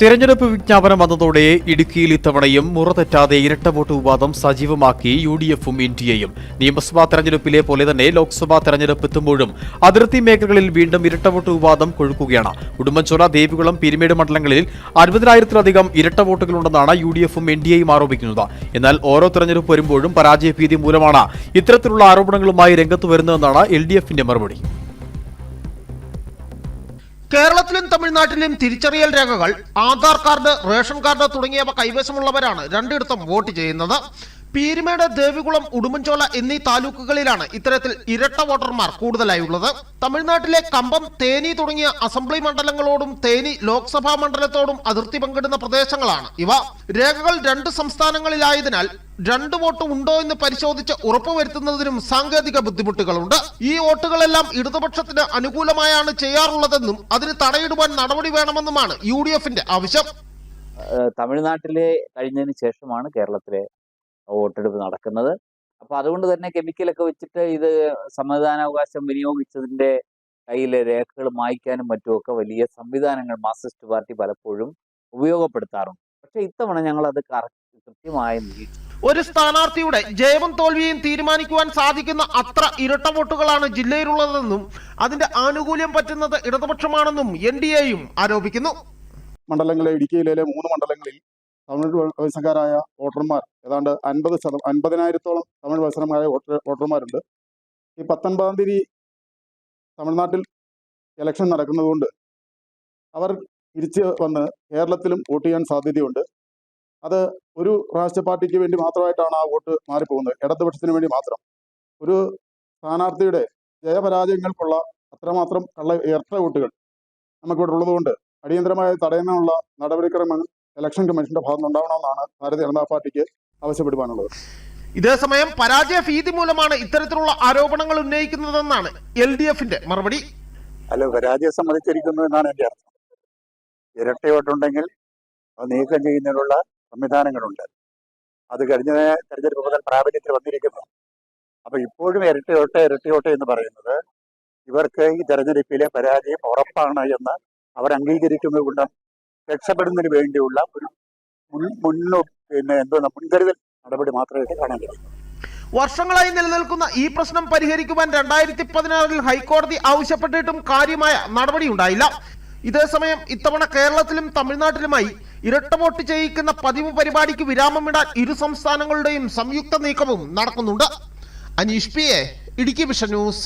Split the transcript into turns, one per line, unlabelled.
തിരഞ്ഞെടുപ്പ് വിജ്ഞാപനം വന്നതോടെ ഇടുക്കിയിൽ ഇത്തവണയും മുറതെറ്റാതെ ഇരട്ട വോട്ട് വിവാദം സജീവമാക്കി യു ഡി എഫും എൻ ഡി എയും. നിയമസഭാ തെരഞ്ഞെടുപ്പിലെ പോലെ തന്നെ ലോക്സഭാ തെരഞ്ഞെടുപ്പ് എത്തുമ്പോഴും അതിർത്തി മേഖലകളിൽ വീണ്ടും ഇരട്ട വോട്ട് വിവാദം കൊഴുക്കുകയാണ്. ഉടുമ്പൻചോല ദേവികുളം പിരിമേട് മണ്ഡലങ്ങളിൽ അൻപതിനായിരത്തിലധികം ഇരട്ട വോട്ടുകളുണ്ടെന്നാണ് യു ഡി എഫും എൻ ഡി എയും ആരോപിക്കുന്നത്. എന്നാൽ ഓരോ തെരഞ്ഞെടുപ്പ് വരുമ്പോഴും പരാജയഭീതി മൂലമാണ് ഇത്തരത്തിലുള്ള ആരോപണങ്ങളുമായി രംഗത്ത് വരുന്നതെന്നാണ് എൽ ഡി എഫിന്റെ മറുപടി.
കേരളത്തിലും തമിഴ്നാട്ടിലും തിരിച്ചറിയൽ രേഖകൾ ആധാർ കാർഡ് റേഷൻ കാർഡ് തുടങ്ങിയവ കൈവശമുള്ളവരാണ് രണ്ടിടത്തും വോട്ട് ചെയ്യുന്നത്. പീരുമേട് ദേവികുളം ഉടുമ്പൻചോല എന്നീ താലൂക്കുകളിലാണ് ഇത്തരത്തിൽ ഇരട്ട വോട്ടർമാർ കൂടുതലായുള്ളത്. തമിഴ്നാട്ടിലെ കമ്പം തേനി തുടങ്ങിയ അസംബ്ലി മണ്ഡലങ്ങളോടും തേനി ലോക്സഭാ മണ്ഡലത്തോടും അതിർത്തി പങ്കിടുന്ന പ്രദേശങ്ങളാണ് ഇവ. രേഖകൾ രണ്ട് സംസ്ഥാനങ്ങളിലായതിനാൽ രണ്ട് വോട്ട് ഉണ്ടോ എന്ന് പരിശോധിച്ച് ഉറപ്പുവരുത്തുന്നതിനും സാങ്കേതിക ബുദ്ധിമുട്ടുകളുണ്ട്. ഈ വോട്ടുകളെല്ലാം ഇടതുപക്ഷത്തിന് അനുകൂലമായാണ് ചെയ്യാറുള്ളതെന്നും അതിന് തടയിടുവാൻ നടപടി വേണമെന്നുമാണ് യു ആവശ്യം.
തമിഴ്നാട്ടിലെ കഴിഞ്ഞതിന് ശേഷമാണ് കേരളത്തിലെ വോട്ടെടുപ്പ് നടക്കുന്നത്. അപ്പൊ അതുകൊണ്ട് തന്നെ കെമിക്കലൊക്കെ വെച്ചിട്ട് ഇത് സമ്മതിദാനാവകാശം വിനിയോഗിച്ചതിന്റെ കയ്യിലെ രേഖകൾ മായ്ക്കാനും മറ്റുമൊക്കെ വലിയ സംവിധാനങ്ങൾ മാർക്സിസ്റ്റ് പാർട്ടി പലപ്പോഴും ഉപയോഗപ്പെടുത്താറുണ്ട്. പക്ഷെ ഇത്തവണ ഞങ്ങൾ അത് കറക്റ്റ് കൃത്യമായി നീക്കി
ഒരു സ്ഥാനാർത്ഥിയുടെ ജയവും തോൽവിയും തീരുമാനിക്കുവാൻ സാധിക്കുന്ന അത്ര ഇരട്ട വോട്ടുകളാണ് ജില്ലയിലുള്ളതെന്നും അതിന്റെ ആനുകൂല്യം പറ്റുന്നത് ഇടതുപക്ഷമാണെന്നും എൻ ഡി എയും ആരോപിക്കുന്നു.
മണ്ഡലങ്ങളെ ഇടുക്കിയിലെ മൂന്ന് മണ്ഡലങ്ങളിൽ തമിഴ് വയസ്സക്കാരായ വോട്ടർമാർ ഏതാണ്ട് അൻപത് ശതം അൻപതിനായിരത്തോളം തമിഴ് വയസ്സരമായ വോട്ടർ വോട്ടർമാരുണ്ട്. ഈ പത്തൊൻപതാം തീയതി തമിഴ്നാട്ടിൽ ഇലക്ഷൻ നടക്കുന്നതുകൊണ്ട് അവർ തിരിച്ച് വന്ന് കേരളത്തിലും വോട്ട് ചെയ്യാൻ സാധ്യതയുണ്ട്. അത് ഒരു രാഷ്ട്രീയ പാർട്ടിക്ക് വേണ്ടി മാത്രമായിട്ടാണ് ആ വോട്ട് മാറിപ്പോകുന്നത്. ഇടതുപക്ഷത്തിന് വേണ്ടി മാത്രം. ഒരു സ്ഥാനാർത്ഥിയുടെ ജയപരാജയങ്ങൾക്കുള്ള അത്രമാത്രം കള്ള ഇരട്ട വോട്ടുകൾ നമുക്കിവിടെ ഉള്ളതുകൊണ്ട് അടിയന്തരമായി തടയുന്നതിനുള്ള നടപടിക്രമങ്ങൾ ഇലക്ഷൻ കമ്മീഷന്റെ ഭാഗത്ത് ഉണ്ടാവണമെന്നാണ് ഭാരതീയ ജനതാ പാർട്ടിക്ക് ആവശ്യപ്പെടുവാനുള്ളത്.
ഇതേസമയം പരാജയ ഭീതി മൂലമാണ് ഇത്തരത്തിലുള്ള ആരോപണങ്ങൾ ഉന്നയിക്കുന്നതെന്നാണ് എൽ ഡി എഫിന്റെ മറുപടി.
അല്ല പരാജയം സമ്മതിച്ചിരിക്കുന്നു എന്നാണ് എന്റെ അർത്ഥം. ഇരട്ടയോട്ടുണ്ടെങ്കിൽ അത് നീക്കം ചെയ്യുന്നതിനുള്ള സംവിധാനങ്ങളുണ്ട്. അത് കഴിഞ്ഞ തെരഞ്ഞെടുപ്പ് മുതൽ പ്രാബല്യത്തിൽ വന്നിരിക്കുന്നു. അപ്പൊ ഇപ്പോഴും ഇരട്ടയോട്ടെ ഇരട്ടയോട്ടെ എന്ന് പറയുന്നത് ഇവർക്ക് ഈ തെരഞ്ഞെടുപ്പിലെ പരാജയം ഉറപ്പാണ് എന്ന് അവർ അംഗീകരിക്കുന്നത് കൊണ്ട് രക്ഷപ്പെടുന്നതിന് വേണ്ടിയുള്ള ഒരു മുൻ മുന്നോ പിന്നെ എന്തോ മുൻകരുതൽ നടപടി മാത്രമേ കാണാൻ കഴിയും
വർഷങ്ങളായി നിലനിൽക്കുന്ന ഈ പ്രശ്നം പരിഹരിക്കുവാൻ രണ്ടായിരത്തി പതിനാറിൽ ഹൈക്കോടതി ആവശ്യപ്പെട്ടിട്ടും കാര്യമായ നടപടി ഉണ്ടായില്ല. ഇതേസമയം ഇത്തവണ കേരളത്തിലും തമിഴ്നാട്ടിലുമായി ഇരട്ട വോട്ട് ചെയ്യിക്കുന്ന പതിവ് പരിപാടിക്ക് വിരാമമിടാൻ ഇരു സംസ്ഥാനങ്ങളുടെയും സംയുക്ത നീക്കവും നടക്കുന്നുണ്ട്. Aneesh P A Idukki vision news.